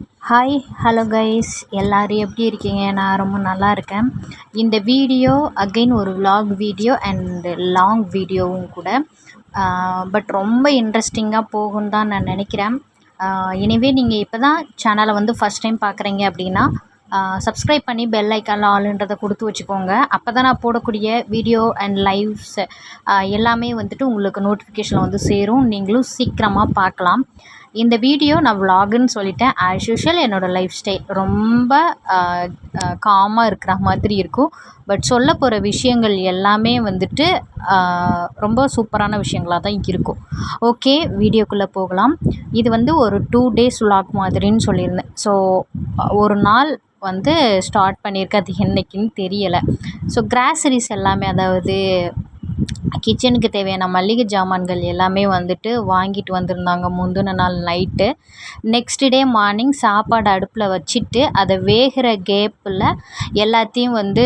Hi hello guys எல்லோரும் எப்படி இருக்கீங்க? நான் ரொம்ப நல்லா இருக்கேன். இந்த வீடியோ அகெயின் ஒரு விலாக் வீடியோ அண்ட் லாங் வீடியோவும் கூட. பட் ரொம்ப இன்ட்ரெஸ்டிங்காக போகும்னு தான் நான் நினைக்கிறேன். எனவே நீங்கள் இப்போ தான் சேனலை வந்து ஃபஸ்ட் டைம் பார்க்குறீங்க அப்படின்னா சப்ஸ்கிரைப் பண்ணி பெல் ஐக்கானில் ஆளுன்றதை கொடுத்து வச்சுக்கோங்க. அப்போ தான் நான் போடக்கூடிய வீடியோ அண்ட் லைவ்ஸ் எல்லாமே வந்துட்டு உங்களுக்கு நோட்டிஃபிகேஷனில் வந்து சேரும். நீங்களும் சீக்கிரமாக பார்க்கலாம் இந்த வீடியோ நான் விலாகுன்னு சொல்லிட்டேன். ஆஸ் யூஷுவல் என்னோடய லைஃப் ஸ்டைல் ரொம்ப காமாக இருக்கிற மாதிரி இருக்கும். பட் சொல்ல போகிற விஷயங்கள் எல்லாமே வந்துட்டு ரொம்ப சூப்பரான விஷயங்களாக தான் இருக்கும். ஓகே வீடியோக்குள்ளே போகலாம். இது வந்து ஒரு டூ டேஸ் விலாக் மாதிரின்னு சொல்லியிருந்தேன். ஸோ ஒரு நாள் வந்து ஸ்டார்ட் பண்ணியிருக்கேன். அது என்னைக்குன்னு தெரியலை. ஸோ கிராசரிஸ் எல்லாமே அதாவது கிச்சனுக்கு தேவையான மளிகை ஜாமான்கள் எல்லாமே வந்துட்டு வாங்கிட்டு வந்திருந்தாங்க முந்தின நாள் நைட்டு நெக்ஸ்ட் டே மார்னிங் சாப்பாடு அடுப்பில் வச்சுட்டு அதை வேகிற கேப்பில் எல்லாத்தையும் வந்து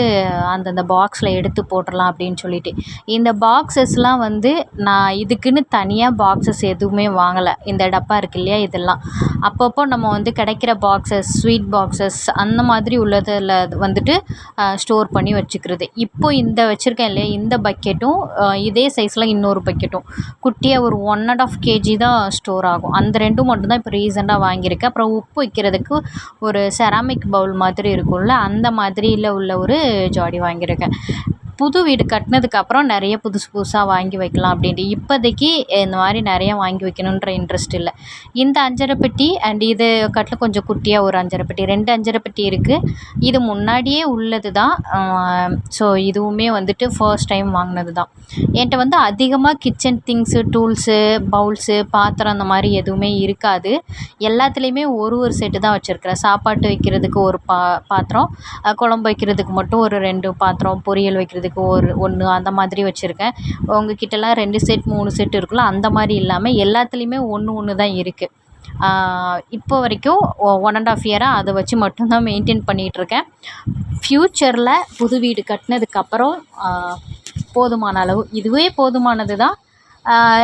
அந்தந்த பாக்ஸில் எடுத்து போட்டுடலாம் அப்படின்னு சொல்லிட்டு. இந்த பாக்ஸஸ்லாம் வந்து நான் இதுக்குன்னு தனியாக பாக்ஸஸ் எதுவுமே வாங்கலை. இந்த டப்பா இருக்கு இல்லையா இதெல்லாம். அப்பப்போ நம்ம வந்து கிடைக்கிற பாக்ஸஸ் ஸ்வீட் பாக்ஸஸ் அந்த மாதிரி உள்ளதில் வந்துட்டு ஸ்டோர் பண்ணி வச்சுக்கிறது. இப்போ இந்த வச்சுருக்கேன் இல்லையா இந்த பக்கெட்டும் இதே சைஸில் இன்னொரு பக்கெட்டும் குட்டியாக ஒரு ஒன் அண்ட் ஆஃப் கேஜி தான் ஸ்டோர் ஆகும். அந்த ரெண்டும் மட்டும்தான் இப்போ ரீசெண்டாக வாங்கியிருக்கேன். அப்புறம் உப்பு வைக்கிறதுக்கு ஒரு செராமிக் பவுல் மாதிரி இருக்கும்ல அந்த மாதிரியில் உள்ள ஒரு ஜாடி வாங்கியிருக்கேன். புது வீடு கட்டினதுக்கு அப்புறம் நிறைய புதுசு புதுசாக வாங்கி வைக்கலாம் அப்படின்ட்டு. இப்போதைக்கு இந்த மாதிரி நிறைய வாங்கி வைக்கணுன்ற இன்ட்ரெஸ்ட் இல்லை. இந்த அஞ்சரை பெட்டி அண்ட் இது கட்டில் கொஞ்சம் குட்டியாக ஒரு அஞ்சரை பெட்டி ரெண்டு அஞ்சரை பெட்டி இருக்குது இது முன்னாடியே உள்ளது தான் ஸோ இதுவுமே வந்துட்டு ஃபர்ஸ்ட் டைம் வாங்கினது தான் என்கிட்ட வந்து அதிகமாக கிச்சன் திங்ஸு டூல்ஸு பவுல்ஸு பாத்திரம் அந்த மாதிரி எதுவுமே இருக்காது. எல்லாத்துலேயுமே ஒரு ஒரு செட்டு தான் வச்சுருக்கிறேன். சாப்பாட்டு வைக்கிறதுக்கு ஒரு பா பாத்திரம் குழம்பு வைக்கிறதுக்கு மட்டும் ஒரு ரெண்டு பாத்திரம் பொரியல் வைக்கிறதுக்கு ஒரு ஒன்று அந்த மாதிரி வச்சுருக்கேன். உங்ககிட்டலாம் ரெண்டு செட் மூணு செட் இருக்குல்ல அந்த மாதிரி இல்லாமல் எல்லாத்துலேயுமே ஒன்று ஒன்று தான் இருக்குது இப்போ வரைக்கும் ஒன் அண்ட் ஆஃப் இயராக அதை வச்சு மட்டும்தான் மெயின்டைன் பண்ணிகிட்ருக்கேன் ஃப்யூச்சரில் புது வீடு கட்டினதுக்கப்புறம் போதுமான அளவு இதுவே போதுமானது தான்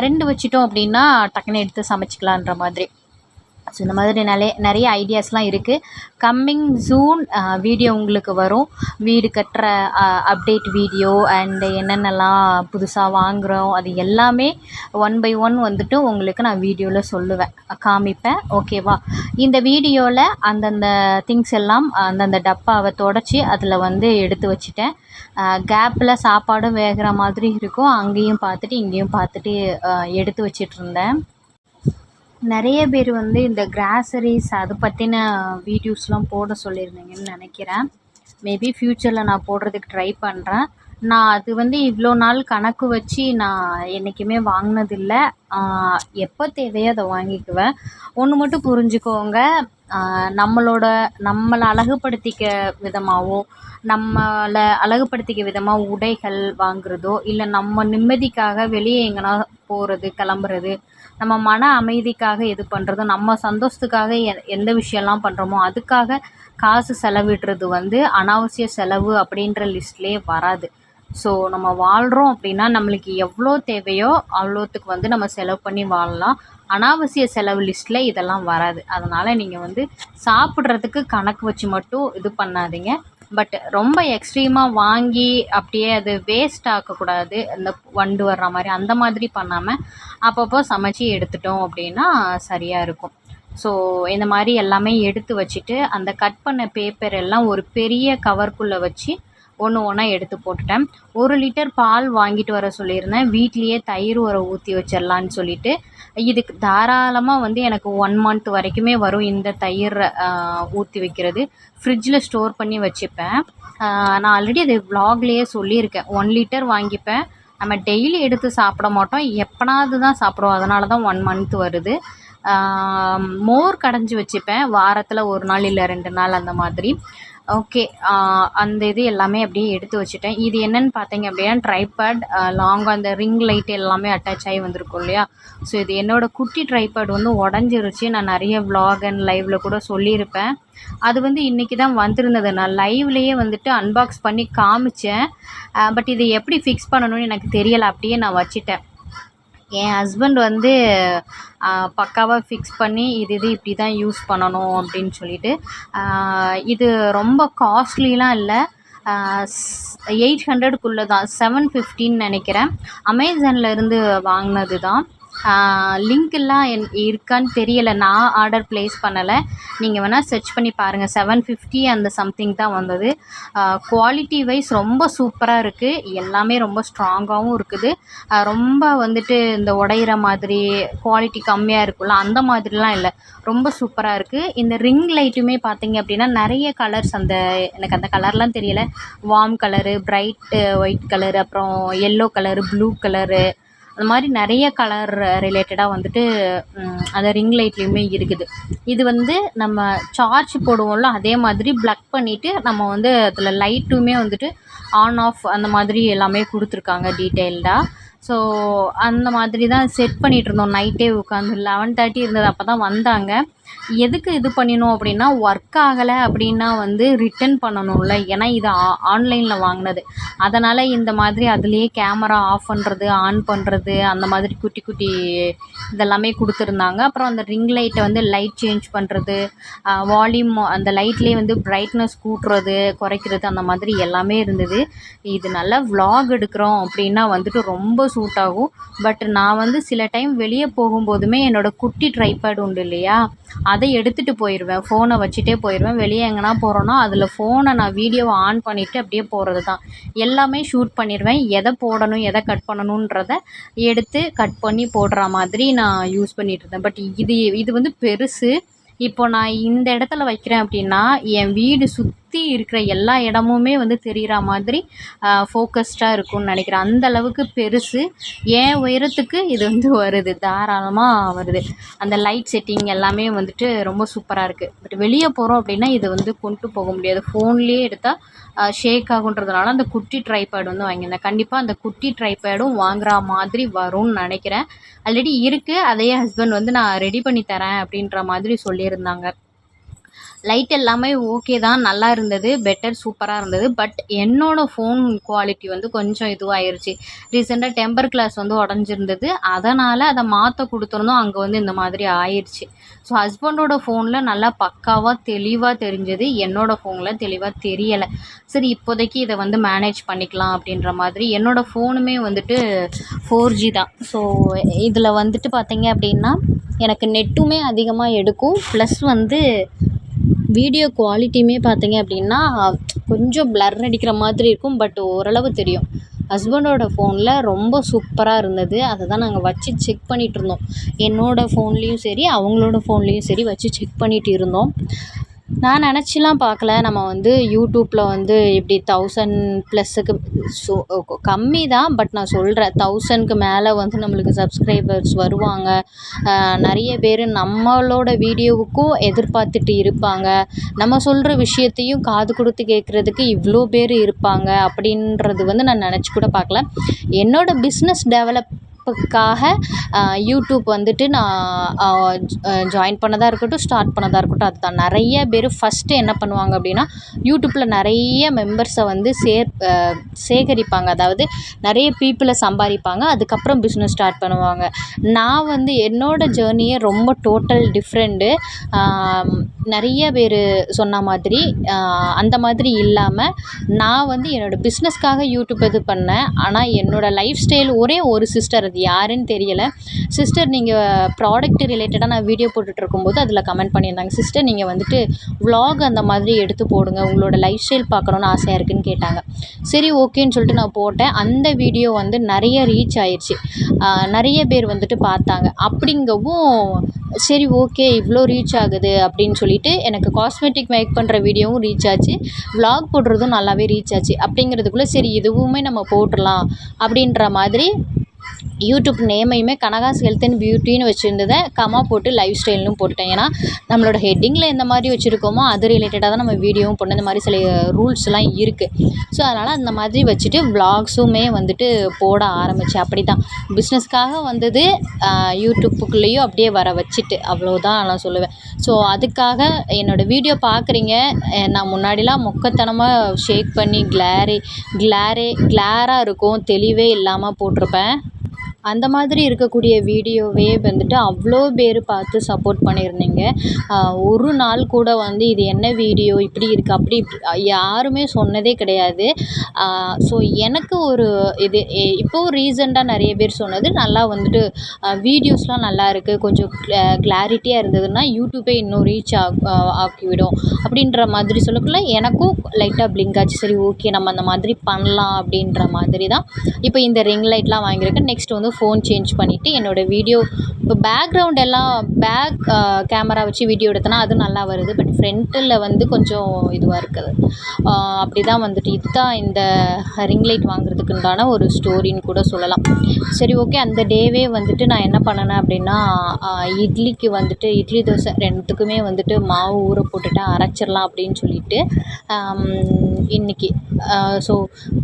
ரெண்டு வச்சிட்டோம் அப்படின்னா டக்குன்னு எடுத்து சமைச்சிக்கலான்ற மாதிரி. ஸோ இந்த மாதிரி நிறைய நிறைய ஐடியாஸ்லாம் இருக்குது கம்மிங் ஜூன் வீடியோ உங்களுக்கு வரும். வீடு கட்டுற அப்டேட் வீடியோ அண்டு என்னென்னலாம் புதுசாக வாங்குகிறோம் அது எல்லாமே ஒன் பை ஒன் வந்துட்டு உங்களுக்கு நான் வீடியோவில் சொல்லுவேன் காமிப்பேன். ஓகேவா இந்த வீடியோவில் அந்தந்த திங்ஸ் எல்லாம் அந்தந்த டப்பாவை தொடச்சி அதில் வந்து எடுத்து வச்சுட்டேன். கேப்பில் சாப்பாடும் வேகிற மாதிரி இருக்கும். அங்கேயும் பார்த்துட்டு இங்கேயும் பார்த்துட்டு எடுத்து வச்சிட்ருந்தேன் நிறைய பேர் வந்து இந்த கிராசரிஸ் அது பற்றின வீடியோஸ்லாம் போட சொல்லியிருந்தீங்கன்னு நினைக்கிறேன். மேபி ஃப்யூச்சரில் நான் போடுறதுக்கு ட்ரை பண்ணுறேன் நான் அது வந்து இவ்வளோ நாள் கணக்கு வச்சு நான் என்றைக்குமே வாங்கினதில்ல. எப்போ தேவையோ அதை வாங்கிக்குவேன். ஒன்று மட்டும் புரிஞ்சுக்கோங்க. நம்மளோட நம்மளை அழகுபடுத்திக்க விதமாகவோ நம்மளை அழகுபடுத்திக்க விதமாக உடைகள் வாங்குறதோ இல்லை நம்ம நிம்மதிக்காக வெளியே எங்கேனா போகிறது கிளம்புறது நம்ம மன அமைதிக்காக எது பண்ணுறதோ நம்ம சந்தோஷத்துக்காக எ எந்த விஷயம்லாம் பண்ணுறோமோ அதுக்காக காசு செலவிடுறது வந்து அனாவசிய செலவு அப்படின்ற லிஸ்ட்லேயே வராது. ஸோ நம்ம வாழ்கிறோம் அப்படின்னா நம்மளுக்கு எவ்வளோ தேவையோ அவ்வளோத்துக்கு வந்து நம்ம செலவு பண்ணி வாழலாம். அனாவசிய செலவு லிஸ்ட்டில் இதெல்லாம் வராது. அதனால் நீங்கள் வந்து சாப்பிட்றதுக்கு கணக்கு வச்சு மட்டும் இது பண்ணாதீங்க. பட் ரொம்ப எக்ஸ்ட்ரீமாக வாங்கி அப்படியே அது வேஸ்ட் ஆக்கக்கூடாது இந்த வண்டு வர்ற மாதிரி அந்த மாதிரி பண்ணாமல் அப்பப்போ சமைச்சி எடுத்துட்டோம் அப்படின்னா சரியாக இருக்கும். ஸோ இந்த மாதிரி எல்லாமே எடுத்து வச்சுட்டு அந்த கட் பண்ண பேப்பர் எல்லாம் ஒரு பெரிய கவர்க்குள்ளே வச்சு ஒன்று ஒன்றா எடுத்து போட்டுட்டேன். ஒரு லிட்டர் பால் வாங்கிட்டு வர சொல்லியிருந்தேன். வீட்லேயே தயிர் உரம் ஊற்றி வச்சிடலான்னு சொல்லிட்டு. இதுக்கு தாராளமாக வந்து எனக்கு ஒன் மந்த் வரைக்குமே வரும் இந்த தயிர் ஊற்றி வைக்கிறது. ஃப்ரிட்ஜில் ஸ்டோர் பண்ணி வச்சுப்பேன். நான் ஆல்ரெடி அது வ்ளாக்லேயே சொல்லியிருக்கேன். ஒன் லிட்டர் வாங்கிப்பேன். நம்ம டெய்லி எடுத்து சாப்பிட மாட்டோம். எப்போனாவது தான் சாப்பிடுவோம். அதனால தான் ஒன் மந்த் வருது மோர் கடைஞ்சி வச்சுப்பேன். வாரத்தில் ஒரு நாள் இல்லை ரெண்டு நாள் அந்த மாதிரி. ஓகே அந்த இது எல்லாமே அப்படியே எடுத்து வச்சுட்டேன். இது என்னன்னு பார்த்தீங்க அப்படின்னா ட்ரைபேட் லாங்காக அந்த ரிங் லைட் எல்லாமே அட்டாச் ஆகி வந்திருக்கும் இல்லையா? ஸோ இது என்னோடய குட்டி ட்ரைபேட் வந்து உடஞ்சிருச்சு. நான் நிறைய vlog அண்ட் லைவில் கூட சொல்லியிருப்பேன். அது வந்து இன்றைக்கி தான் வந்திருந்தது. நான் லைவ்லேயே வந்துட்டு அன்பாக்ஸ் பண்ணி காமிச்சேன். பட் இதை எப்படி ஃபிக்ஸ் பண்ணணும்னு எனக்கு தெரியலை. அப்படியே நான் வச்சுட்டேன். என் ஹஸ்பண்ட் வந்து பக்காவாக ஃபிக்ஸ் பண்ணி இது இது இப்படி தான் யூஸ் பண்ணணும் அப்படின்னு சொல்லிட்டு இது ரொம்ப காஸ்ட்லிலாம் இல்லை. எயிட் ஹண்ட்ரடுக்குள்ளே தான் செவன் ஃபிஃப்டின்னு நினைக்கிறேன். அமேசானில் இருந்து வாங்கினது தான் லிங்க்கெல்லாம் என் இருக்கான்னு தெரியலை. நான் ஆர்டர் ப்ளேஸ் பண்ணலை. நீங்கள் வேணால் சர்ச் பண்ணி பாருங்கள் செவன் ஃபிஃப்டி அந்த சம்திங் தான் வந்தது. குவாலிட்டி வைஸ் ரொம்ப சூப்பராக இருக்குது எல்லாமே ரொம்ப ஸ்ட்ராங்காகவும் இருக்குது. ரொம்ப வந்துட்டு இந்த உடையிற மாதிரி குவாலிட்டி கம்மியாக இருக்கும்ல அந்த மாதிரிலாம் இல்லை. ரொம்ப சூப்பராக இருக்குது இந்த ரிங் லைட்டுமே பார்த்தீங்க அப்படின்னா நிறைய கலர்ஸ் அந்த எனக்கு அந்த கலர்லாம் தெரியலை. Warm colour bright white colour அப்புறம் எல்லோ கலரு ப்ளூ கலரு அந்த மாதிரி நிறைய கலர் ரிலேட்டடாக வந்துட்டு அந்த ரிங் லைட்லேயுமே இருக்குது. இது வந்து நம்ம சார்ஜ் போடுவோம்ல அதே மாதிரி ப்ளக் பண்ணிவிட்டு நம்ம வந்து அதில் லைட்டுமே வந்துட்டு ஆன் ஆஃப் அந்த மாதிரி எல்லாமே கொடுத்துருக்காங்க டீட்டெயில்டாக ஸோ அந்த மாதிரி தான் செட் பண்ணிகிட்டு இருந்தோம். நைட்டே உட்காந்து லெவன் தேர்ட்டி இருந்தது அப்போ தான் வந்தாங்க. எதுக்கு இது பண்ணினோம் அப்படின்னா ஒர்க் ஆகலை அப்படின்னா வந்து ரிட்டன் பண்ணணும்ல. ஏன்னா இது ஆ ஆன்லைனில் வாங்கினது. அதனால் இந்த மாதிரி அதுலேயே கேமரா ஆஃப் பண்ணுறது ஆன் பண்ணுறது அந்த மாதிரி குட்டி குட்டி இதெல்லாமே கொடுத்துருந்தாங்க. அப்புறம் அந்த ரிங் லைட்டை வந்து லைட் சேஞ்ச் பண்ணுறது வால்யூம் அந்த லைட்லேயே வந்து பிரைட்னஸ் கூட்டுறது குறைக்கிறது அந்த மாதிரி எல்லாமே இருந்தது. இது நல்லா விலாக் எடுக்கிறோம் அப்படின்னா வந்துட்டு ரொம்ப சூட் ஆகும். பட் நான் வந்து சில டைம் வெளியே போகும்போதுமே என்னோடய குட்டி ட்ரைபேட் உண்டு இல்லையா? அதை எடுத்துகிட்டு போயிடுவேன் ஃபோனை வச்சுட்டே போயிடுவேன் வெளியே எங்கேனா போகிறோன்னா அதில் ஃபோனை நான் வீடியோவை ஆன் பண்ணிவிட்டு அப்படியே போகிறது தான் எல்லாமே ஷூட் பண்ணிடுவேன் எதை போடணும் எதை கட் பண்ணணுன்றத எடுத்து கட் பண்ணி போடுற மாதிரி நான் யூஸ் பண்ணிகிட்ருந்தேன் பட் இது இது வந்து பெருசு. இப்போ நான் இந்த இடத்துல வைக்கிறேன் அப்படின்னா என் வீடு சுற்றி இருக்கிற எல்லா இடமுமே வந்து தெரிகிற மாதிரி ஃபோக்கஸ்டாக இருக்கும்னு நினைக்கிறேன். அந்த அளவுக்கு பெருசு. என் உயரத்துக்கு இது வந்து வருது. தாராளமாக வருது. அந்த லைட் செட்டிங் எல்லாமே வந்துட்டு ரொம்ப சூப்பராக இருக்குது பட் வெளியே போகிறோம் அப்படின்னா இதை வந்து கொண்டு போக முடியாது. ஃபோன்லேயே எடுத்தால் ஷேக் ஆகுன்றதுனால அந்த குட்டி ட்ரைபேட் வந்து வாங்கியிருந்தேன். கண்டிப்பாக அந்த குட்டி ட்ரைபேடும் வாங்குற மாதிரி வரும்னு நினைக்கிறேன். ஆல்ரெடி இருக்குது அதையே ஹஸ்பண்ட் வந்து நான் ரெடி பண்ணி தரேன் அப்படின்ற மாதிரி சொல்லியிருந்தாங்க. லைட் எல்லாமே ஓகே தான் நல்லா இருந்தது பெட்டர் சூப்பராக இருந்தது. பட் என்னோடய ஃபோன் குவாலிட்டி வந்து கொஞ்சம் இதுவாகிருச்சு ரீசெண்டாக டெம்பர் கிளாஸ் வந்து உடஞ்சிருந்தது. அதனால் அதை மாற்ற கொடுத்துருந்தோம் அங்கே வந்து இந்த மாதிரி ஆயிடுச்சு ஸோ ஹஸ்பண்டோட ஃபோனில் நல்லா பக்காவாக தெளிவாக தெரிஞ்சது. என்னோடய ஃபோனில் தெளிவாக தெரியலை. சரி இப்போதைக்கு இதை வந்து மேனேஜ் பண்ணிக்கலாம் அப்படின்ற மாதிரி. என்னோடய ஃபோனுமே வந்துட்டு ஃபோர் ஜி தான். ஸோ இதில் வந்துட்டு பார்த்தீங்க அப்படின்னா எனக்கு நெட்டுமே அதிகமாக எடுக்கும். ப்ளஸ் வந்து வீடியோ குவாலிட்டியுமே பார்த்தீங்க அப்படின்னா கொஞ்சம் ப்ளர் அடிக்கிற மாதிரி இருக்கும் பட் ஓரளவு தெரியும். ஹஸ்பண்டோட ஃபோனில் ரொம்ப சூப்பராக இருந்தது. அதை தான் நாங்கள் வச்சு செக் பண்ணிகிட்டு இருந்தோம். என்னோடய ஃபோன்லேயும் சரி அவங்களோட ஃபோன்லேயும் சரி வச்சு செக் பண்ணிகிட்டு இருந்தோம். நான் நினச்சிலாம் பார்க்கல. நம்ம வந்து யூடியூப்பில் வந்து இப்படி தௌசண்ட் ப்ளஸ்ஸுக்கு ஸோ கம்மி தான். பட் நான் சொல்கிறேன் தௌசண்ட்க்கு மேலே வந்து நம்மளுக்கு சப்ஸ்கிரைபர்ஸ் வருவாங்க. நிறைய பேர் நம்மளோட வீடியோவுக்கும் எதிர்பார்த்துட்டு இருப்பாங்க. நம்ம சொல்கிற விஷயத்தையும் காது கொடுத்து கேட்குறதுக்கு இவ்வளோ பேர் இருப்பாங்க. அப்படின்றது வந்து நான் நினச்சி கூட பார்க்கல. என்னோடய பிஸ்னஸ் டெவலப் படிப்புக்காக யூடியூப் வந்துட்டு நான் ஜாயின் பண்ணதாக இருக்கட்டும் ஸ்டார்ட் பண்ணதாக இருக்கட்டும் அதுதான். நிறைய பேர் ஃபஸ்ட்டு என்ன பண்ணுவாங்க அப்படின்னா யூடியூப்பில் நிறைய மெம்பர்ஸை வந்து சேர் சேகரிப்பாங்க. அதாவது நிறைய பீப்புளை சம்பாதிப்பாங்க. அதுக்கப்புறம் பிஸ்னஸ் ஸ்டார்ட் பண்ணுவாங்க. நான் வந்து என்னோடய ஜேர்னியே ரொம்ப டோட்டல் டிஃப்ரெண்ட்டு நிறைய பேர் சொன்ன மாதிரி அந்த மாதிரி இல்லாமல் நான் வந்து என்னோடய பிஸ்னஸ்க்காக யூடியூப் இது பண்ணேன். ஆனால் என்னோடய லைஃப் ஸ்டைல் ஒரே ஒரு சிஸ்டர் அது யாருன்னு தெரியலை. சிஸ்டர் நீங்கள் ப்ராடக்ட் ரிலேட்டடாக நான் வீடியோ போட்டுட்ருக்கும்போது அதில் கமெண்ட் பண்ணியிருந்தாங்க. சிஸ்டர் நீங்கள் வந்துட்டு விலாக் அந்த மாதிரி எடுத்து போடுங்க. உங்களோட லைஃப் ஸ்டைல் பார்க்கணுன்னு ஆசையாக இருக்குதுன்னு கேட்டாங்க. சரி ஓகேன்னு சொல்லிட்டு நான் போட்டேன். அந்த வீடியோ வந்து நிறைய ரீச் ஆயிடுச்சு நிறைய பேர் வந்துட்டு பார்த்தாங்க. அப்படிங்கவும் சரி ஓகே இவ்வளோ ரீச் ஆகுது அப்படின்னு சொல்லிட்டு எனக்கு காஸ்மெட்டிக் மேக் பண்ணுற வீடியோவும் ரீச் ஆச்சு. விலாக் போடுறதும் நல்லாவே ரீச் ஆச்சு. அப்படிங்கிறதுக்குள்ளே சரி இதுவுமே நம்ம போட்டுடலாம் அப்படின்ற மாதிரி யூடியூப் நேமையுமே கனகாஸ் ஹெல்த் அண்ட் பியூட்டின்னு வச்சுருந்ததை கமா போட்டு லைஃப் ஸ்டைல்னு போட்டுட்டேன். ஏன்னா நம்மளோட ஹெட்டிங்கில் எந்த மாதிரி வச்சுருக்கோமோ அது ரிலேட்டடாக தான் நம்ம வீடியோவும் போடணும். இந்த மாதிரி சில ரூல்ஸ்லாம் இருக்குது ஸோ அதனால் அந்த மாதிரி வச்சுட்டு விளாக்ஸுமே வந்துட்டு போட ஆரம்பித்தேன் அப்படி தான் பிஸ்னஸ்க்காக வந்தது யூடியூப்புக்குள்ளேயும் அப்படியே வர வச்சுட்டு அவ்வளோதான் நான் சொல்லுவேன். ஸோ அதுக்காக என்னோடய வீடியோ பார்க்குறீங்க நான் முன்னாடிலாம் மொக்கத்தனமாக ஷேக் பண்ணி கிளாரி கிளாரே கிளாராக இருக்கும். தெளிவே இல்லாமல் போட்டிருப்பேன். அந்த மாதிரி இருக்கக்கூடிய வீடியோவே வந்துட்டு அவ்வளோ பேர் பார்த்து சப்போர்ட் பண்ணியிருந்தீங்க. ஒரு நாள் கூட வந்து இது என்ன வீடியோ இப்படி இருக்குது அப்படி யாருமே சொன்னதே கிடையாது. ஸோ எனக்கு ஒரு இது இப்போது ரீசெண்டாக நிறைய பேர் சொன்னது நல்லா வந்துட்டு வீடியோஸ்லாம் நல்லா இருக்குது கொஞ்சம் கிளாரிட்டியாக இருந்ததுன்னா யூடியூப்பே இன்னும் ரீச் ஆக்கிவிடும். அப்படின்ற மாதிரி சொல்லக்குள்ள எனக்கும் லைட்டாக பிளிங்க் ஆச்சு. சரி ஓகே நம்ம அந்த மாதிரி பண்ணலாம் அப்படின்ற மாதிரி தான். இப்போ இந்த ரிங் லைட்லாம் வாங்கியிருக்கேன். நெக்ஸ்ட் வந்து ஃபோன் சேஞ்ச் பண்ணிவிட்டு என்னோடய வீடியோ இப்போ பேக்ரவுண்ட் எல்லாம் பேக் கேமரா வச்சு வீடியோ எடுத்தேன்னா அது நல்லா வருது. பட் ஃப்ரண்ட்டில் வந்து கொஞ்சம் இதுவாக இருக்குது. அப்படி தான் வந்துட்டு. இதுதான் இந்த ரிங் லைட் வாங்குறதுக்குண்டான ஒரு ஸ்டோரின்னு கூட சொல்லலாம். சரி ஓகே அந்த டேவே வந்துட்டு நான் என்ன பண்ணினேன் அப்படின்னா இட்லிக்கு வந்துட்டு இட்லி தோசை ரெண்டுத்துக்குமே வந்துட்டு மாவு ஊற போட்டுட்டேன். அரைச்சிடலாம் அப்படின்னு சொல்லிட்டு இன்றைக்கி ஸோ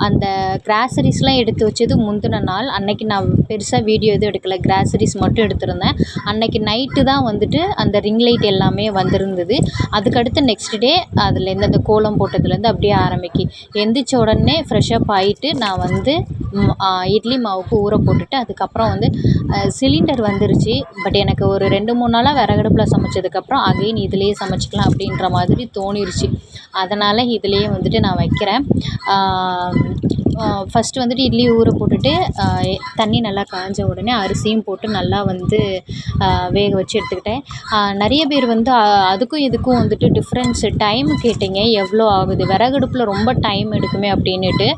அந்த கிராசரிஸ்லாம் எடுத்து வச்சது முந்தின நாள். அன்னைக்கு நான் பெருசாக வீடியோ எதுவும் எடுக்கலை. கிராசரிஸ் மட்டும் எடுத்திருந்தேன். அன்னைக்கு நைட்டு தான் வந்துட்டு அந்த ரிங் லைட் எல்லாமே வந்திருந்தது. அதுக்கடுத்து நெக்ஸ்ட் டே அதுலேருந்து அந்த கோலம் போட்டதுலேருந்து அப்படியே ஆரம்பிக்கு. எந்திரிச்ச உடனே ஃப்ரெஷ்ஷப் ஆகிட்டு நான் வந்து இட்லி மாவுக்கு ஊற போட்டுட்டு அதுக்கப்புறம் வந்து சிலிண்டர் வந்துருச்சு. பட் எனக்கு ஒரு ரெண்டு மூணு நாளாக விறகடுப்பில் சமைச்சதுக்கப்புறம் அகைன் இதுலேயே சமைச்சிக்கலாம் அப்படின்ற மாதிரி தோணிருச்சு. அதனால் இதுலேயே வந்துட்டு நான் வைக்கிறேன். ஃபஸ்ட்டு வந்துட்டு இட்லி ஊற போட்டுட்டு தண்ணி நல்லா காய்ஞ்ச உடனே அரிசியும் போட்டு நல்லா வந்து வேக வச்சு எடுத்துக்கிட்டேன். நிறைய பேர் வந்து அதுக்கும் இதுக்கும் வந்துட்டு டிஃப்ரென்ஸு டைம் கேட்டீங்க எவ்வளோ ஆகுது விறகடுப்புல ரொம்ப டைம் எடுக்குமே அப்படின்னுட்டு.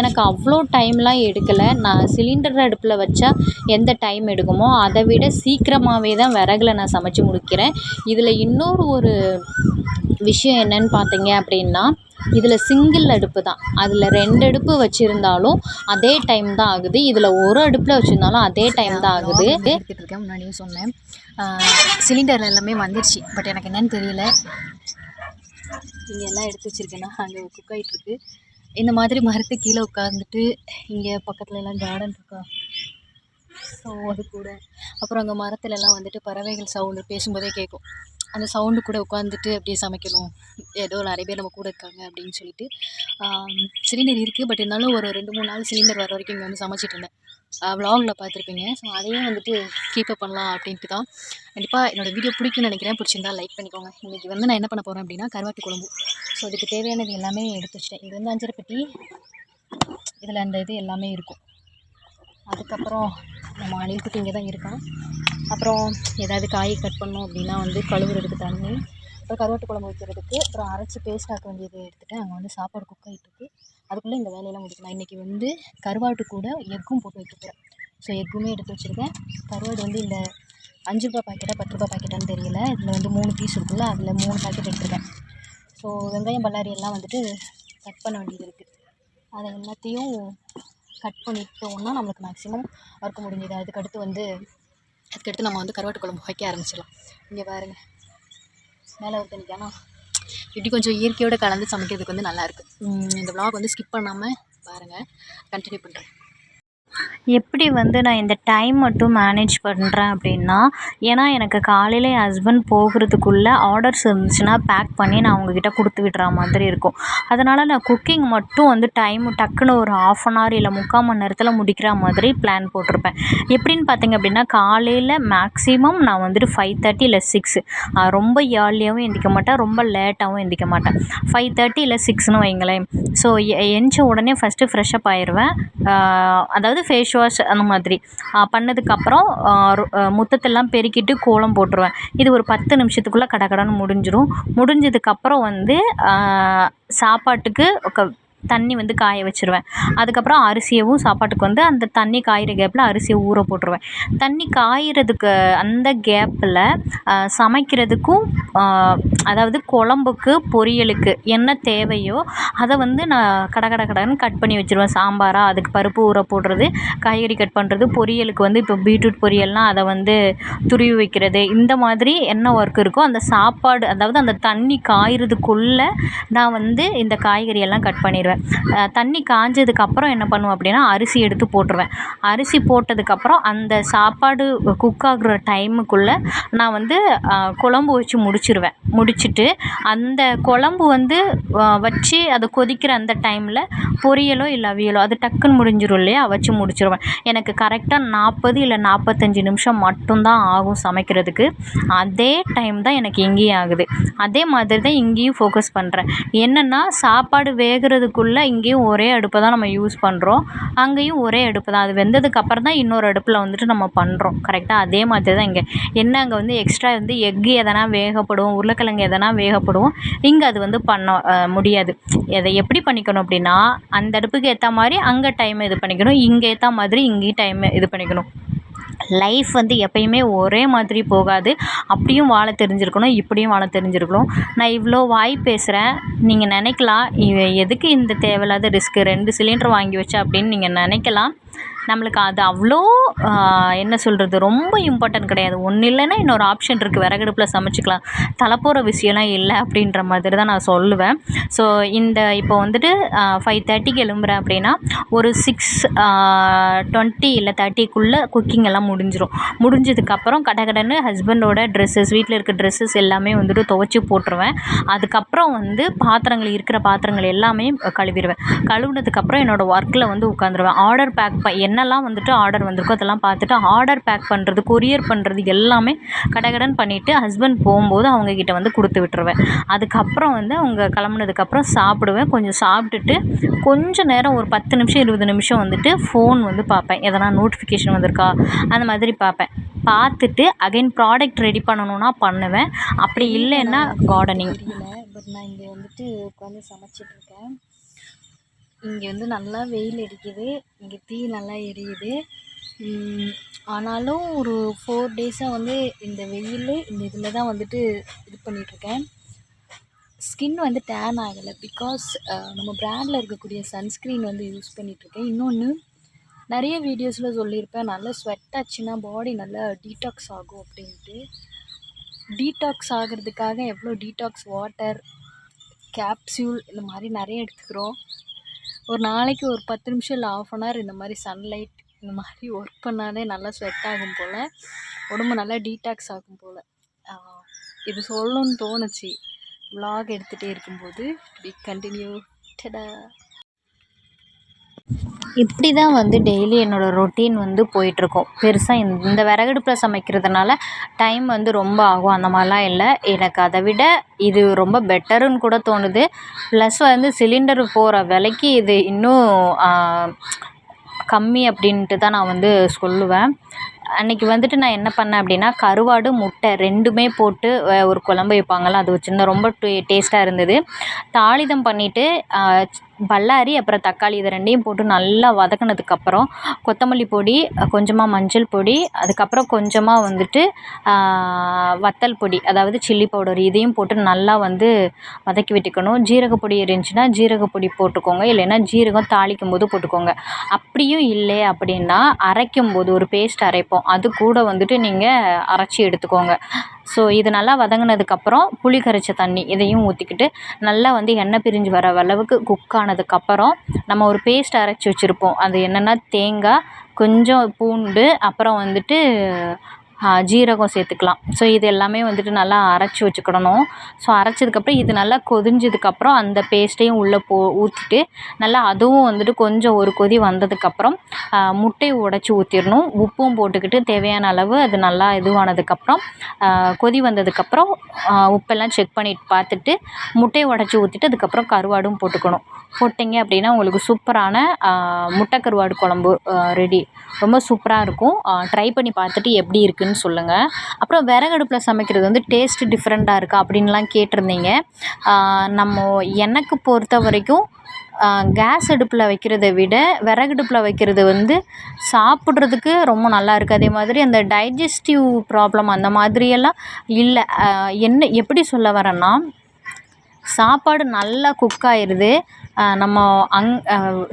எனக்கு அவ்வளோ டைம்லாம் எடுக்கலை. நான் சிலிண்டர் அடுப்பில் வச்சா எந்த டைம் எடுக்குமோ அதை விட சீக்கிரமாகவே தான் விறகுல நான் சமைச்சு முடிக்கிறேன். இதில் இன்னொரு ஒரு விஷயம் என்னன்னு பார்த்தீங்க அப்படின்னா இதில் சிங்கிள் அடுப்பு தான். அதில் ரெண்டு அடுப்பு வச்சுருந்தாலும் அதே டைம் தான் ஆகுது. இதில் ஒரு அடுப்பில் வச்சுருந்தாலும் அதே டைம் தான் ஆகுது. இருக்கேன் முன்னாடியும் சொன்னேன். சிலிண்டர் எல்லாமே வந்துடுச்சு பட் எனக்கு என்னன்னு தெரியல. இங்கே எல்லாம் எடுத்து வச்சுருக்கேன்னா அங்கே குக் ஆகிட்டுருக்கு இந்த மாதிரி மரத்து கீழே உட்காந்துட்டு இங்கே பக்கத்துல எல்லாம் கார்டன் இருக்கா? ஸோ அது கூட. அப்புறம் அங்கே மரத்துலலாம் வந்துட்டு பறவைகள் சவுண்டு பேசும்போதே கேட்கும் அந்த சவுண்டு கூட உட்காந்துட்டு அப்படியே சமைக்கணும். ஏதோ நிறைய பேர் நம்ம கூட இருக்காங்க அப்படின்னு சொல்லிட்டு. சிலிண்டர் இருக்குது பட் இருந்தாலும் ஒரு ரெண்டு மூணு நாள் சிலிண்டர் வர வரைக்கும் இங்கே வந்து சமைச்சிட்டு இருந்தேன். வ்ளாகில் பார்த்துருப்பீங்க. ஸோ அதையும் வந்துட்டு கீப்பப் பண்ணலாம் அப்படின்ட்டு தான். கண்டிப்பாக என்னோடய வீடியோ பிடிக்கும்னு நினைக்கிறேன். பிடிச்சிருந்தா லைக் பண்ணிக்கோங்க. இன்றைக்கி வந்து நான் என்ன பண்ண போகிறேன் அப்படின்னா கருவாட்டு குழம்பு. ஸோ இதுக்கு தேவையானது எல்லாமே எடுத்து வச்சிட்டேன். இது வந்து அஞ்சரை பெட்டி இதில் அந்த இது எல்லாமே இருக்கும். அதுக்கப்புறம் நம்ம அணில்குட்டி இங்கே தான் இருக்கான். அப்புறம் ஏதாவது காய் கட் பண்ணணும் அப்படின்னா வந்து கழுவுறதுக்கு தண்ணி அப்புறம் கருவாட்டு குழம்பு வைக்கிறதுக்கு அப்புறம் அரைச்சி பேஸ்ட் ஆக்க வேண்டியது எடுத்துகிட்டு அங்கே வந்து சாப்பாடு குக் ஆகிட்டுருக்கு அதுக்குள்ளே இந்த வேலையெல்லாம் முடிக்கணும். இன்றைக்கி வந்து கருவாட்டு கூட எக்கும் போட்டு வைக்கிறேன் ஸோ எக்குமே எடுத்து வச்சுருக்கேன். கருவாடு வந்து இந்த அஞ்சு ரூபா பாக்கெட்டாக பத்து ரூபா பாக்கெட்டான்னு தெரியல. இதில் வந்து மூணு பீஸ் இருக்குல்ல அதில் மூணு பாக்கெட் எடுத்துருக்கேன். ஸோ வெங்காயம் பல்லாரி எல்லாம் வந்துட்டு கட் பண்ண வேண்டியது இருக்குது அதை எல்லாத்தையும் கட் பண்ணிட்டோம்னா நம்மளுக்கு மேக்ஸிமம் வறுக்க முடிஞ்சது. அதுக்கடுத்து வந்து அதுக்கடுத்து நம்ம வந்து கருவாட்டு குழம்பு வைக்க ஆரம்பிச்சிடலாம். இங்கே பாருங்கள் மேலே ஒரு தனிக்கானா இப்படி கொஞ்சம் இயற்கையோடு கலந்து சமைக்கிறதுக்கு வந்து நல்லாயிருக்கு இந்த விளாக் வந்து ஸ்கிப் பண்ணாமல் பாருங்கள் கண்டினியூ பண்ணுறேன் எப்படி வந்து நான் இந்த டைம் மட்டும் மேனேஜ் பண்ணுறேன் அப்படின்னா ஏன்னா எனக்கு காலையில் என் ஹஸ்பண்ட் போகிறதுக்குள்ளே ஆர்டர்ஸ் இருந்துச்சுன்னா பேக் பண்ணி நான் அவங்கக்கிட்ட கொடுத்து விடுற மாதிரி இருக்கும். அதனால் நான் குக்கிங் மட்டும் வந்து டைம் டக்குன்னு ஒரு ஆஃப் அன் ஹவர் இல்லை முக்கால் மணி நேரத்தில் முடிக்கிற மாதிரி பிளான் போட்டிருப்பேன். எப்படின்னு பார்த்தீங்க அப்படின்னா காலையில் மேக்ஸிமம் நான் வந்துட்டு ஃபைவ் தேர்ட்டி இல்லை சிக்ஸ் ரொம்ப ஏர்லியாகவும் எந்திக்க மாட்டேன் ரொம்ப லேட்டாகவும் எந்திக்க மாட்டேன். ஃபைவ் தேர்ட்டி இல்லை சிக்ஸ்னு வைங்களேன். ஸோ எந்திச்ச உடனே ஃபஸ்ட்டு ஃப்ரெஷ்ஷப் ஆயிடுவேன் அதாவது ஃபேஸ் வாஷ் அந்த மாதிரி. பண்ணதுக்கப்புறம் முத்தத்தெல்லாம் பெருக்கிட்டு கோலம் போட்டுருவேன். இது ஒரு பத்து நிமிஷத்துக்குள்ளே கடகடன்னு முடிஞ்சிடும் முடிஞ்சதுக்கப்புறம் வந்து சாப்பாட்டுக்கு தண்ணி வந்து காய வச்சுருவேன். அதுக்கப்புறம் அரிசியவும் சாப்பாட்டுக்கு வந்து அந்த தண்ணி காயிற கேப்பில் அரிசியை ஊற போட்டுருவேன். தண்ணி காயிறதுக்கு அந்த கேப்பில் சமைக்கிறதுக்கும் அதாவது குழம்புக்கு பொரியலுக்கு என்ன தேவையோ அதை வந்து நான் கட கட கடன்னு கட் பண்ணி வச்சுருவேன். சாம்பாராக அதுக்கு பருப்பு ஊற போடுறது காய்கறி கட் பண்ணுறது பொரியலுக்கு வந்து இப்போ பீட்ரூட் பொரியல்னால் அதை வந்து துருவி வைக்கிறது. இந்த மாதிரி என்ன ஒர்க் இருக்கோ அந்த சாப்பாடு அதாவது அந்த தண்ணி காயிறதுக்குள்ளே நான் வந்து இந்த காய்கறியெல்லாம் கட் பண்ணிடுவேன் தண்ணி காஞ்சதுக்கப்புறம் என்ன பண்ணுவேன் அப்படின்னா அரிசி எடுத்து போட்டுருவேன். அரிசி போட்டதுக்கப்புறம் அந்த சாப்பாடு குக் ஆகுற டைமுக்குள்ளே நான் வந்து குழம்பு வச்சு முடிச்சிடுவேன் முடிச்சுட்டு அந்த குழம்பு வந்து வச்சு அதை கொதிக்கிற அந்த டைமில் பொரியலோ இல்லை அவியலோ அது டக்குன்னு முடிஞ்சிடும் இல்லையா வச்சு முடிச்சிடுவேன் எனக்கு கரெக்டாக நாற்பது இல்லை நாற்பத்தஞ்சு நிமிஷம் மட்டும்தான் ஆகும் சமைக்கிறதுக்கு. அதே டைம் தான் எனக்கு இங்கேயும் ஆகுது. அதே மாதிரி தான் இங்கேயும் ஃபோக்கஸ் பண்ணுறேன் என்னென்னா சாப்பாடு வேகிறதுக்குள்ளே ஃபுல்லாக இங்கேயும் ஒரே அடுப்பை தான் நம்ம யூஸ் பண்ணுறோம் அங்கேயும் ஒரே அடுப்பு தான். அது வெந்ததுக்கப்புறம் தான் இன்னொரு அடுப்பில் வந்துட்டு நம்ம பண்ணுறோம் கரெக்டாக அதே மாதிரி தான் இங்கே. என்ன அங்கே வந்து எக்ஸ்ட்ரா வந்து எக்கு எதனா வேகப்படும் உருளைக்கிழங்கு எதனா வேகப்படும். இங்கே அது வந்து பண்ண முடியாது. எதை எப்படி பண்ணிக்கணும் அப்படின்னா அந்த அடுப்புக்கு ஏற்ற மாதிரி அங்கே டைம் இது பண்ணிக்கணும் இங்கே ஏற்ற மாதிரி இங்கேயும் டைம் இது பண்ணிக்கணும். லைஃப் வந்து எப்பயுமே ஒரே மாதிரி போகாது. அப்படியும் வாழ தெரிஞ்சிருக்கணும் இப்படியும் வாழ தெரிஞ்சிருக்கணும். நான் இவ்வளோ வாய் பேசுகிறேன் நீங்கள் நினைக்கலாம் இவ எதுக்கு இந்த தேவையில்லாத ரிஸ்க்கு ரெண்டு சிலிண்டர் வாங்கி வச்சா அப்படின்னு நீங்கள் நினைக்கலாம். நம்மளுக்கு அது அவ்வளோ என்ன சொல்கிறது ரொம்ப இம்பார்ட்டன்ட் கிடையாது. ஒன்று இல்லைன்னா இன்னொரு ஆப்ஷன் இருக்குது விறகடுப்பில் சமைச்சிக்கலாம். தலை போகிற விஷயம்லாம் இல்லை அப்படின்ற மாதிரி தான் நான் சொல்லுவேன். ஸோ இந்த இப்போ வந்துட்டு ஃபைவ் தேர்ட்டிக்கு எழும்புறேன் அப்படின்னா ஒரு சிக்ஸ் டுவெண்ட்டி இல்லை தேர்ட்டிக்குள்ளே குக்கிங் எல்லாம் முடிஞ்சிடும் முடிஞ்சதுக்கப்புறம் கட கடன்னு ஹஸ்பண்டோட ட்ரெஸ்ஸஸ் வீட்டில் இருக்க ட்ரெஸ்ஸஸ் எல்லாமே வந்துட்டு துவச்சி போட்டுருவேன். அதுக்கப்புறம் வந்து பாத்திரங்கள் இருக்கிற பாத்திரங்கள் எல்லாமே கழுவிடுவேன். கழுவுனதுக்கப்புறம் என்னோடய ஒர்க்கில் வந்து உட்காந்துருவேன். ஆர்டர் பேக் ப என்னெல்லாம் வந்துட்டு ஆர்டர் வந்திருக்கோ அதெல்லாம் பார்த்துட்டு ஆர்டர் பேக் பண்ணுறது கொரியர் பண்ணுறது எல்லாமே கடகடன் பண்ணிவிட்டு ஹஸ்பண்ட் போகும்போது அவங்கக்கிட்ட வந்து கொடுத்து விட்டுருவேன். அதுக்கப்புறம் வந்து அவங்க கிளம்புனதுக்கப்புறம் சாப்பிடுவேன். கொஞ்சம் சாப்பிட்டுட்டு கொஞ்சம் நேரம் ஒரு பத்து நிமிஷம் இருபது நிமிஷம் வந்துட்டு ஃபோன் வந்து பார்ப்பேன். எதனா நோட்டிஃபிகேஷன் வந்திருக்கா? அந்த மாதிரி பார்ப்பேன். பார்த்துட்டு அகைன் ப்ராடக்ட் ரெடி பண்ணணுன்னா பண்ணுவேன். அப்படி இல்லைன்னா கார்டனிங் பட் நான் இங்கே வந்துட்டு உட்காந்து சமைச்சிட்ருக்கேன் இங்கே வந்து நல்லா வெயில் அடிக்குது. இங்கே தீ நல்லா எரியுது. ஆனாலும் ஒரு ஃபோர் டேஸாக வந்து இந்த வெயில் இந்த இதில் தான் வந்துட்டு இது பண்ணிகிட்ருக்கேன் ஸ்கின் வந்து டேன் ஆகலை. பிகாஸ் நம்ம ப்ராண்டில் இருக்கக்கூடிய சன்ஸ்க்ரீன் வந்து யூஸ் பண்ணிகிட்ருக்கேன் இன்னொன்று நிறைய வீடியோஸில் சொல்லியிருப்பேன். நல்லா ஸ்வெட் ஆச்சுன்னா பாடி நல்லா டீடாக்ஸ் ஆகும் அப்படின்ட்டு. டீடாக்ஸ் ஆகிறதுக்காக எவ்வளோ டீடாக்ஸ் வாட்டர் கேப்சியூல் இந்த மாதிரி நிறைய எடுத்துக்கிறோம். ஒரு நாளைக்கு ஒரு பத்து நிமிஷம் இல்லை ஆஃப் அன் ஹவர் இந்த மாதிரி சன்லைட் இந்த மாதிரி ஒர்க் பண்ணாலே நல்லா ஸ்வெட் ஆகும் போல். உடம்பு நல்லா டீடாக்ஸ் ஆகும் போல். இது சொல்லணும்னு தோணுச்சு. விலாக் எடுத்துகிட்டே இருக்கும்போது. வி கண்டினியூ டடா இப்படி தான் வந்து டெய்லி என்னோடய ரொட்டீன் வந்து போயிட்டுருக்கும். பெருசாக இந்த இந்த விறகடுப்பில் சமைக்கிறதுனால டைம் வந்து ரொம்ப ஆகும். அந்த மாதிரிலாம் இல்லை. எனக்கு அதை விட இது ரொம்ப பெட்டருன்னு கூட தோணுது. ப்ளஸ் வந்து சிலிண்டர் போகிற விலைக்கு இது இன்னும் கம்மி அப்படின்ட்டு தான் நான் வந்து சொல்லுவேன். அன்றைக்கி வந்துட்டு நான் என்ன பண்ணேன் அப்படின்னா கருவாடு முட்டை ரெண்டுமே போட்டு ஒரு குழம்பு வைப்பாங்கள்ல அது வச்சுருந்தேன். ரொம்ப டே டேஸ்ட்டாக இருந்தது. தாளிதம் பண்ணிவிட்டு பல்லாரி அப்புறம் தக்காளி இது ரெண்டையும் போட்டு நல்லா வதக்குனதுக்கப்புறம் கொத்தமல்லி பொடி கொஞ்சமாக மஞ்சள் பொடி அதுக்கப்புறம் கொஞ்சமாக வந்துட்டு வத்தல் பொடி அதாவது சில்லி பவுடர் இதையும் போட்டு நல்லா வந்து வதக்கி விட்டுக்கணும். ஜீரக பொடி இருந்துச்சுன்னா ஜீரக பொடி போட்டுக்கோங்க. இல்லைன்னா ஜீரகம் தாளிக்கும் போது போட்டுக்கோங்க. அப்படியும் இல்லை அப்படின்னா அரைக்கும் போது ஒரு பேஸ்ட் அரைப்போம். அது கூட வந்துட்டு நீங்கள் அரைச்சி எடுத்துக்கோங்க. ஸோ இது நல்லா வதங்கினதுக்கப்புறம் புளி கரைச்ச தண்ணி இதையும் ஊற்றிக்கிட்டு நல்லா வந்து எண்ணெய் பிரிஞ்சு வர அளவுக்கு குக் ஆனதுக்கப்புறம் நம்ம ஒரு பேஸ்ட் அரைச்சி வச்சுருப்போம். அது என்னென்னா தேங்காய் கொஞ்சம் பூண்டு அப்புறம் வந்துட்டு ஜீரகம் சேர்த்துக்கலாம். ஸோ இது எல்லாமே வந்துட்டு நல்லா அரைச்சி வச்சுக்கிடணும். ஸோ அரைச்சதுக்கப்புறம் இது நல்லா கொதிஞ்சதுக்கப்புறம் அந்த பேஸ்ட்டையும் உள்ளே போ ஊற்றிட்டு நல்லா அதுவும் வந்துட்டு கொஞ்சம் ஒரு கொதி வந்ததுக்கப்புறம் முட்டையை உடச்சி ஊற்றிடணும் உப்பும் போட்டுக்கிட்டு தேவையான அளவு அது நல்லா இதுவானதுக்கப்புறம் கொதி வந்ததுக்கப்புறம் உப்பெல்லாம் செக் பண்ணிட்டு பார்த்துட்டு முட்டையை உடச்சி ஊற்றிட்டு அதுக்கப்புறம் கருவாடும் போட்டுக்கணும். போட்டிங்க அப்படின்னா உங்களுக்கு சூப்பரான முட்டை கருவாடு குழம்பு ரெடி ரொம்ப சூப்பராக இருக்கும். ட்ரை பண்ணி பார்த்துட்டு எப்படி இருக்குதுன்னு சொல்லுங்கள் அப்புறம் விறகடுப்பில் சமைக்கிறது வந்து டேஸ்ட்டு டிஃப்ரெண்ட்டாக இருக்கா அப்படின்லாம் கேட்டிருந்தீங்க. நம்ம எனக்கு பொறுத்த வரைக்கும் கேஸ் அடுப்பில் வைக்கிறத விட விறகடுப்பில் வைக்கிறது வந்து சாப்பிட்றதுக்கு ரொம்ப நல்லா இருக்குது அதே மாதிரி அந்த டைஜஸ்டிவ் ப்ராப்ளம் அந்த மாதிரியெல்லாம் இல்லை. என்ன எப்படி சொல்ல வரேன்னா சாப்பாடு நல்லா குக் ஆயிடுது நம்ம அங்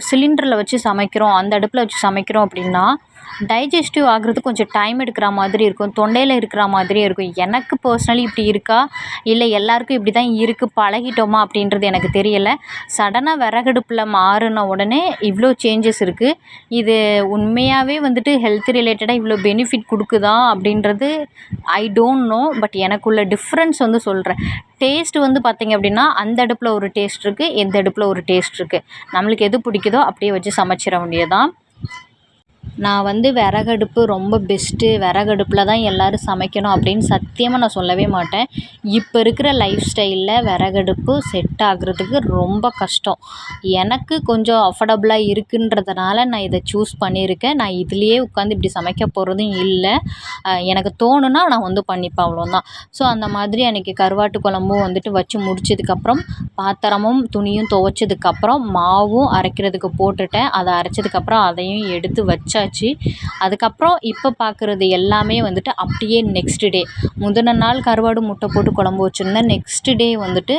சிலிண்டரில் வச்சு சமைக்கிறோம் அந்த அடுப்பில் வச்சு சமைக்கிறோம் அப்படின்னா டைஜஸ்டிவ் ஆகுறதுக்கு கொஞ்சம் டைம் எடுக்கிற மாதிரி இருக்கும். தொண்டையில் இருக்கிற மாதிரி இருக்கும். எனக்கு பர்சனலி இப்படி இருக்கா? இல்லை எல்லாருக்கும் இப்படி தான் இருக்குது பழகிட்டோமா அப்படின்றது எனக்கு தெரியலை. சடனாக விறகடுப்பில் மாறின உடனே இவ்வளோ சேஞ்சஸ் இருக்குது இது உண்மையாகவே வந்துட்டு ஹெல்த் ரிலேட்டடாக இவ்வளோ பெனிஃபிட் கொடுக்குதா அப்படின்றது ஐ டோன்ட் நோ பட் எனக்குள்ள டிஃப்ரென்ஸ் வந்து சொல்கிறேன் டேஸ்ட் வந்து பார்த்திங்க அப்படின்னா அந்த அடுப்பில் ஒரு டேஸ்ட் இருக்குது எந்த அடுப்பில் ஒரு டேஸ்ட் இருக்குது நம்மளுக்கு எது பிடிக்குதோ அப்படியே வச்சு சமைச்சிட வேண்டியதான் நான் வந்து விறகடுப்பு ரொம்ப பெஸ்ட்டு விறகடுப்புல தான் எல்லோரும் சமைக்கணும் அப்படின்னு சத்தியமாக நான் சொல்லவே மாட்டேன். இப்போ இருக்கிற லைஃப் ஸ்டைலில் விறகடுப்பு செட் ஆகுறதுக்கு ரொம்ப கஷ்டம். எனக்கு கொஞ்சம் அஃபர்டபுளாக இருக்குன்றதுனால நான் இதை சூஸ் பண்ணியிருக்கேன். நான் இதுலேயே உட்காந்து இப்படி சமைக்க போகிறதும் இல்லை. எனக்கு தோணுன்னா நான் வந்து பண்ணிப்பேன் அவ்வளோதான் ஸோ அந்த மாதிரி அன்றைக்கி கருவாட்டு குழம்பும் வந்துட்டு வச்சு முடிச்சதுக்கப்புறம் பாத்திரமும் துணியும் துவைச்சதுக்கப்புறம் மாவும் அரைக்கிறதுக்கு போட்டுட்டேன். அதை அரைச்சதுக்கப்புறம் அதையும் எடுத்து வச்சாச்சு அதுக்கப்புறம் இப்போ பார்க்குறது எல்லாமே வந்துட்டு அப்படியே நெக்ஸ்ட் டே முந்தின நாள் கருவாடு முட்டை போட்டு குழம்பு வச்சுருந்தேன் நெக்ஸ்ட் டே வந்துட்டு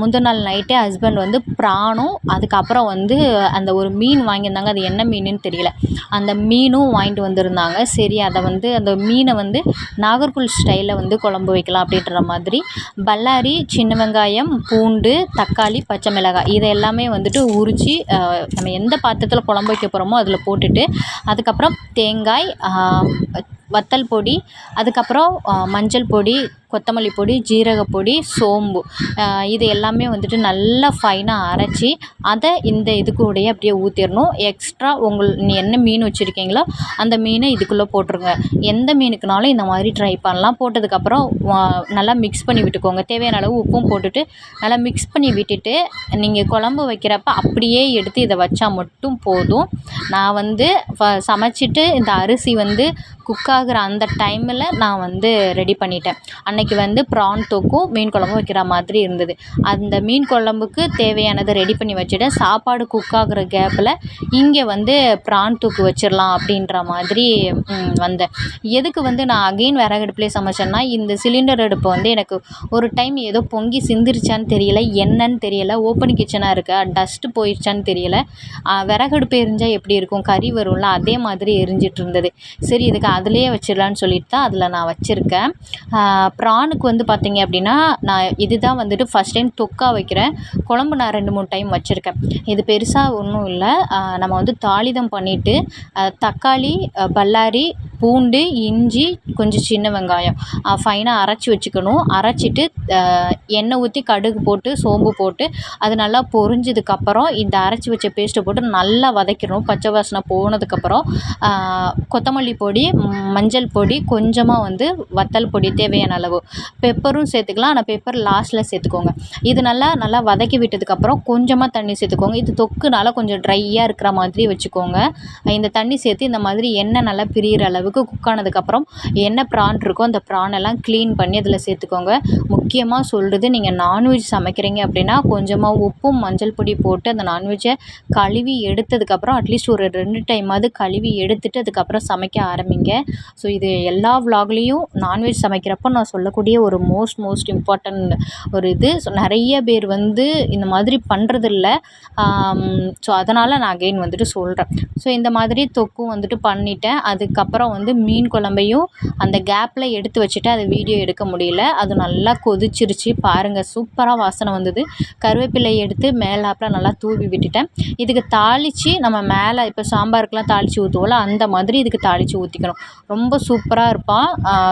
முந்தின நாள் நைட்டே ஹஸ்பண்ட் வந்து ப்ரானும் அதுக்கப்புறம் வந்து அந்த ஒரு மீன் வாங்கியிருந்தாங்க. அது என்ன மீனுன்னு தெரியல. அந்த மீனும் வாங்கிட்டு வந்திருந்தாங்க. சரி அதை வந்து அந்த மீனை வந்து நாகர்கோல் ஸ்டைலில் வந்து குழம்பு வைக்கலாம் அப்படின்ற மாதிரி. பல்லாரி சின்ன வெங்காயம் பூண்டு தக்காளி பச்சை மிளகாய் இதை எல்லாமே வந்துட்டு உரித்து நம்ம எந்த பாத்திரத்தில் குழம்பு வைக்க போகிறோமோ அதில் போட்டுட்டு அதுக்கப்புறம் தேங்காய் வத்தல் பொடி அதுக்கப்புறம் மஞ்சள் பொடி கொத்தமல்லி பொடி ஜீரகப்பொடி சோம்பு. இது எல்லாமே வந்துட்டு நல்லா ஃபைனாக அரைச்சி அதை இந்த இது அப்படியே ஊற்றிடணும் எக்ஸ்ட்ரா உங்கள் நீ என்ன மீன் வச்சுருக்கீங்களோ அந்த மீனை இதுக்குள்ளே போட்டுருங்க. எந்த மீனுக்குனாலும் இந்த மாதிரி ட்ரை பண்ணலாம். போட்டதுக்கப்புறம் நல்லா மிக்ஸ் பண்ணி விட்டுக்கோங்க. தேவையான அளவு உப்பும் போட்டுட்டு நல்லா மிக்ஸ் பண்ணி விட்டுட்டு நீங்கள் குழம்பு வைக்கிறப்ப அப்படியே எடுத்து இதை வச்சா மட்டும் போதும். நான் வந்து ஃப சமைச்சிட்டு இந்த அரிசி வந்து குக்காக ஆகிற அந்த டைமில் நான் வந்து ரெடி பண்ணிட்டேன். அன்னைக்கு வந்து ப்ரான் தொக்கும் மீன் குழம்பும் வைக்கிற மாதிரி இருந்தது. அந்த மீன் குழம்புக்கு தேவையானதை ரெடி பண்ணி வச்சுட்டேன். சாப்பாடு குக் ஆகிற கேப்பில் இங்கே வந்து ப்ரான் தூக்கு வச்சிடலாம் அப்படின்ற மாதிரி வந்தேன். எதுக்கு வந்து நான் அகெயின் விறகடுப்புலேயே சமைச்சேன்னா இந்த சிலிண்டர் அடுப்பு வந்து எனக்கு ஒரு டைம் ஏதோ பொங்கி சிந்திருச்சான்னு தெரியல என்னன்னு தெரியல ஓப்பன் கிச்சனாக இருக்கா டஸ்ட்டு போயிடுச்சான்னு தெரியல. விறகடுப்பு எரிஞ்சால் எப்படி இருக்கும்? கறி வரும்ல அதே மாதிரி எரிஞ்சிட்டு இருந்தது. சரி இதுக்கு அதுலேயே வச்சிடலான்னு சொல்லிட்டு தான் அதில் நான் வச்சுருக்கேன். ப்ரானுக்கு வந்து பார்த்திங்க அப்படின்னா நான் இது தான் வந்துட்டு ஃபஸ்ட் டைம் தொக்கா வைக்கிறேன். குழம்பு நான் ரெண்டு மூணு டைம் வச்சுருக்கேன். இது பெருசாக ஒன்றும் இல்லை. நம்ம வந்து தாளிதம் பண்ணிவிட்டு தக்காளி பல்லாரி பூண்டு இஞ்சி கொஞ்சம் சின்ன வெங்காயம். ஃபைனாக அரைச்சி வச்சுக்கணும். அரைச்சிட்டு எண்ணெய் ஊற்றி கடுகு போட்டு சோம்பு போட்டு அது நல்லா பொரிஞ்சதுக்கப்புறம் இந்த அரைச்சி வச்ச பேஸ்ட்டை போட்டு நல்லா வதக்கிடணும். பச்சை வாசனை போனதுக்கப்புறம் கொத்தமல்லி பொடி மஞ்சள் பொடி கொஞ்சமாக வந்து வத்தல் பொடி தேவையான அளவு. பெப்பரும் சேர்த்துக்கலாம். ஆனால் பெப்பர் லாஸ்ட்டில் சேர்த்துக்கோங்க. இது நல்லா நல்லா வதக்கி விட்டதுக்கப்புறம் கொஞ்சமாக தண்ணி சேர்த்துக்கோங்க. இது தொக்குனால கொஞ்சம் ட்ரையாக இருக்கிற மாதிரி வச்சுக்கோங்க. இந்த தண்ணி சேர்த்து இந்த மாதிரி எண்ணெய் நல்லா பிரியிற அளவுக்கு குக் ஆனதுக்கப்புறம் என்ன ப்ரான் இருக்கோ அந்த ப்ரானெல்லாம் க்ளீன் பண்ணி அதில் சேர்த்துக்கோங்க. முக்கியமாக சொல்கிறது நீங்கள் நான்வெஜ் சமைக்கிறீங்க அப்படின்னா கொஞ்சமாக உப்பும் மஞ்சள் பொடி போட்டு அந்த நான்வெஜ்ஜை கழுவி எடுத்ததுக்கப்புறம் அட்லீஸ்ட் ஒரு ரெண்டு டைமாவது கழுவி எடுத்துட்டு அதுக்கப்புறம் சமைக்க ஆரம்பிங்க. ஸோ இது எல்லா விலாக்லேயும் நான்வெஜ் சமைக்கிறப்போ நான் சொல்லக்கூடிய ஒரு மோஸ்ட் மோஸ்ட் இம்பார்ட்டண்ட் ஒரு இது. ஸோ நிறைய பேர் வந்து இந்த மாதிரி பண்ணுறதில்ல ஸோ அதனால் நான் அகெயின் வந்துட்டு சொல்கிறேன் ஸோ இந்த மாதிரி தொக்கும் வந்துட்டு பண்ணிட்டேன். அதுக்கப்புறம் வந்து மீன் குழம்பையும் அந்த கேப்பில் எடுத்து வச்சுட்டு அதை வீடியோ எடுக்க முடியல. அது நல்லா கொதிச்சிருச்சு. பாருங்கள் சூப்பராக வாசனை வந்தது. கருவேப்பிலை எடுத்து மேலாப்பில் நல்லா தூவி விட்டுட்டேன். இதுக்கு தாளித்து நம்ம மேலே இப்போ சாம்பாருக்கெலாம் தாளித்து ஊற்றுவோம்ல அந்த மாதிரி இதுக்கு தாளித்து ஊற்றிக்கணும் ரொம்ப சூப்பராக இருப்பான்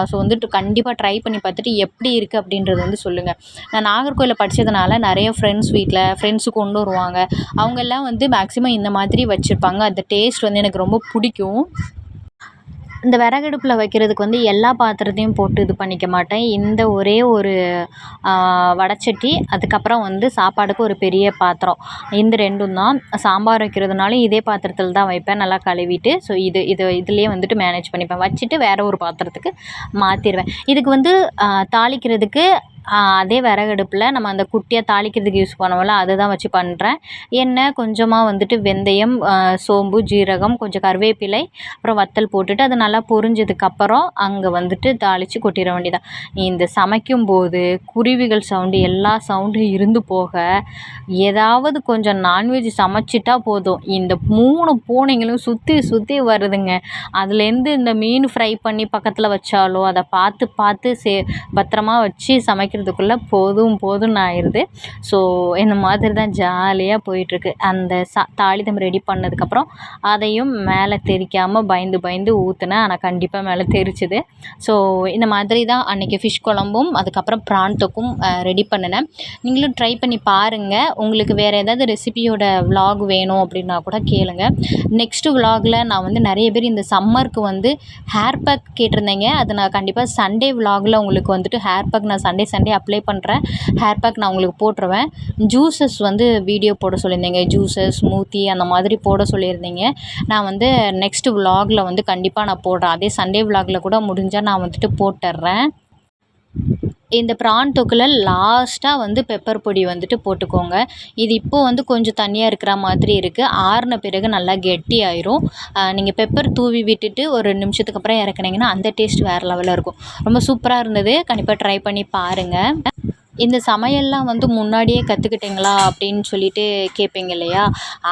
ஸோ வந்துட்டு கண்டிப்பாக ட்ரை பண்ணி பார்த்துட்டு எப்படி இருக்குது அப்படின்றது வந்து சொல்லுங்கள் நான் நாகர்கோயிலில் படித்ததுனால நிறைய ஃப்ரெண்ட்ஸ் வீட்டில் ஃப்ரெண்ட்ஸு கொண்டு வருவாங்க. அவங்கெல்லாம் வந்து மேக்ஸிமம் இந்த மாதிரி வச்சுருப்பாங்க. அந்த டேஸ்ட் வந்து எனக்கு ரொம்ப பிடிக்கும். இந்த விறகடுப்பில் வைக்கிறதுக்கு வந்து எல்லா பாத்திரத்தையும் போட்டு இது பண்ணிக்க மாட்டேன். இந்த ஒரே ஒரு வடைச்சட்டி அதுக்கப்புறம் வந்து சாப்பாடுக்கு ஒரு பெரிய பாத்திரம். இந்த ரெண்டும் தான். சாம்பார் வைக்கிறதுனாலும் இதே பாத்திரத்தில் தான் வைப்பேன். நல்லா கழுவிட்டு ஸோ இது இது இதுலேயே வந்துட்டு மேனேஜ் பண்ணிப்பேன். வச்சுட்டு வேறு ஒரு பாத்திரத்துக்கு மாற்றிடுவேன் இதுக்கு வந்து தாளிக்கிறதுக்கு அதே விறகடுப்பில் நம்ம அந்த குட்டியாக தாளிக்கிறதுக்கு யூஸ் பண்ணுவோம்ல அதுதான் வச்சு பண்ணுறேன் எண்ணெய் கொஞ்சமாக வந்துட்டு வெந்தயம் சோம்பு ஜீரகம் கொஞ்சம் கருவேப்பிலை அப்புறம் வத்தல் போட்டுட்டு அது நல்லா பொரிஞ்சதுக்கப்புறம் அங்கே வந்துட்டு தாளித்து கொட்டிட வேண்டியதான் இந்த சமைக்கும் போது குருவிகள் சவுண்டு எல்லா சவுண்டும் இருந்து போக ஏதாவது கொஞ்சம் நான்வெஜ் சமைச்சிட்டா போதும். இந்த மூணு பூனைங்களும் சுற்றி சுற்றி வருதுங்க. அதுலேருந்து இந்த மீன் ஃப்ரை பண்ணி பக்கத்தில் வச்சாலோ அதை பார்த்து பார்த்து சே பத்திரமா வச்சு சமைக்கிறதுக்குள்ளே போதும் போதும்னு ஆயிடுது ஸோ இந்த மாதிரி தான் ஜாலியாக போயிட்டுருக்கு. அந்த சா தாளிதம் ரெடி பண்ணதுக்கப்புறம் அதையும் மேலே தெறிக்காமல் பயந்து பயந்து ஊற்றுனேன் ஆனால் கண்டிப்பாக மேலே தெரிச்சுது ஸோ இந்த மாதிரி தான் அன்றைக்கி ஃபிஷ் குழம்பும் அதுக்கப்புறம் ப்ரான் தொக்கும் ரெடி பண்ணினேன். நீங்களும் ட்ரை பண்ணி பாருங்கள் உங்களுக்கு வேறு ஏதாவது ரெசிபியோட விலாக் வேணும் அப்படின்னா கூட கேளுங்க. நெக்ஸ்ட்டு விலாகில் நான் வந்து நிறைய பேர் இந்த சம்மருக்கு வந்து ஹேர் பேக் கேட்டிருந்தேங்க. அது நான் கண்டிப்பாக சண்டே விலாகில் உங்களுக்கு வந்துட்டு ஹேர் பேக் நான் சண்டே சண்டே அப்ளை பண்ணுறேன் ஹேர் பேக் நான் உங்களுக்கு போட்டுருவேன். ஜூஸஸ் வந்து வீடியோ போட சொல்லியிருந்தீங்க. ஜூஸஸ் ஸ்மூத்தி அந்த மாதிரி போட சொல்லியிருந்தீங்க. நான் வந்து நெக்ஸ்ட்டு விலாகில் வந்து கண்டிப்பாக நான் போடுறேன். அதே சண்டே விலாகில் கூட முடிஞ்சால் நான் வந்துட்டு போட்டுடுறேன் இந்த ப்ரான் தொக்கில் லாஸ்ட்டாக வந்து பெப்பர் பொடி வந்துட்டு போட்டுக்கோங்க. இது இப்போது வந்து கொஞ்சம் தண்ணியாக இருக்கிற மாதிரி இருக்குது ஆறின பிறகு நல்லா கெட்டி ஆயிரும். நீங்கள் பெப்பர் தூவி விட்டுட்டு ஒரு ரெண்டு நிமிஷத்துக்கு அப்புறம் இறக்குனீங்கன்னா அந்த டேஸ்ட் வேறு லெவலில் இருக்கும். ரொம்ப சூப்பராக இருந்தது. கண்டிப்பாக ட்ரை பண்ணி பாருங்கள் இந்த சமையல்லாம் வந்து முன்னாடியே கற்றுக்கிட்டீங்களா அப்படின்னு சொல்லிட்டு கேட்பீங்க இல்லையா?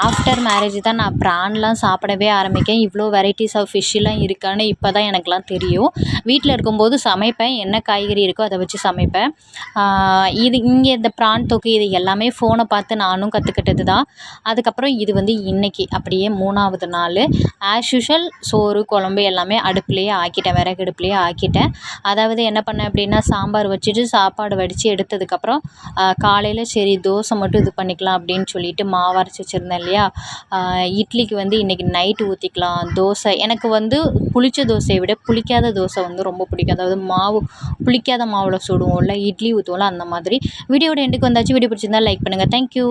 ஆஃப்டர் மேரேஜ் தான் நான் ப்ரான்லாம் சாப்பிடவே ஆரம்பிக்கேன். இவ்வளோ வெரைட்டிஸ் ஆஃப் ஃபிஷ்ஷெல்லாம் இருக்கான்னு இப்போ தான் எனக்குலாம் தெரியும். வீட்டில் இருக்கும்போது சமைப்பேன். என்ன காய்கறி இருக்கோ அதை வச்சு சமைப்பேன். இது இங்கே இந்த ப்ரான் தொக்கு இது எல்லாமே ஃபோனை பார்த்து நானும் கற்றுக்கிட்டது தான். அதுக்கப்புறம் இது வந்து இன்றைக்கி அப்படியே மூணாவது நாள். ஆஸ் யூஷுவல் சோறு குழம்பு எல்லாமே அடுப்புலேயே ஆக்கிட்டேன். விறகு அடுப்புலேயே ஆக்கிட்டேன். அதாவது என்ன பண்ணேன் அப்படின்னா சாம்பார் வச்சுட்டு சாப்பாடு வடித்து எடுத்து எடுத்ததுக்கப்புறம் காலையில் சரி தோசை மட்டும் இது பண்ணிக்கலாம் அப்படின்னு சொல்லிட்டு மாவு அரைச்சி வச்சுருந்தேன் இல்லையா? இட்லிக்கு வந்து இன்றைக்கி நைட்டு ஊற்றிக்கலாம் தோசை எனக்கு வந்து புளித்த தோசையை விட புளிக்காத தோசை வந்து ரொம்ப பிடிக்கும். அதாவது மாவு புளிக்காத மாவில் சுடுவோம்ல இட்லி ஊற்றுவோம்ல அந்த மாதிரி. வீடியோட எண்டுக்கு வந்தாச்சு. வீடியோ பிடிச்சிருந்தா லைக் பண்ணுங்கள் தேங்க்யூ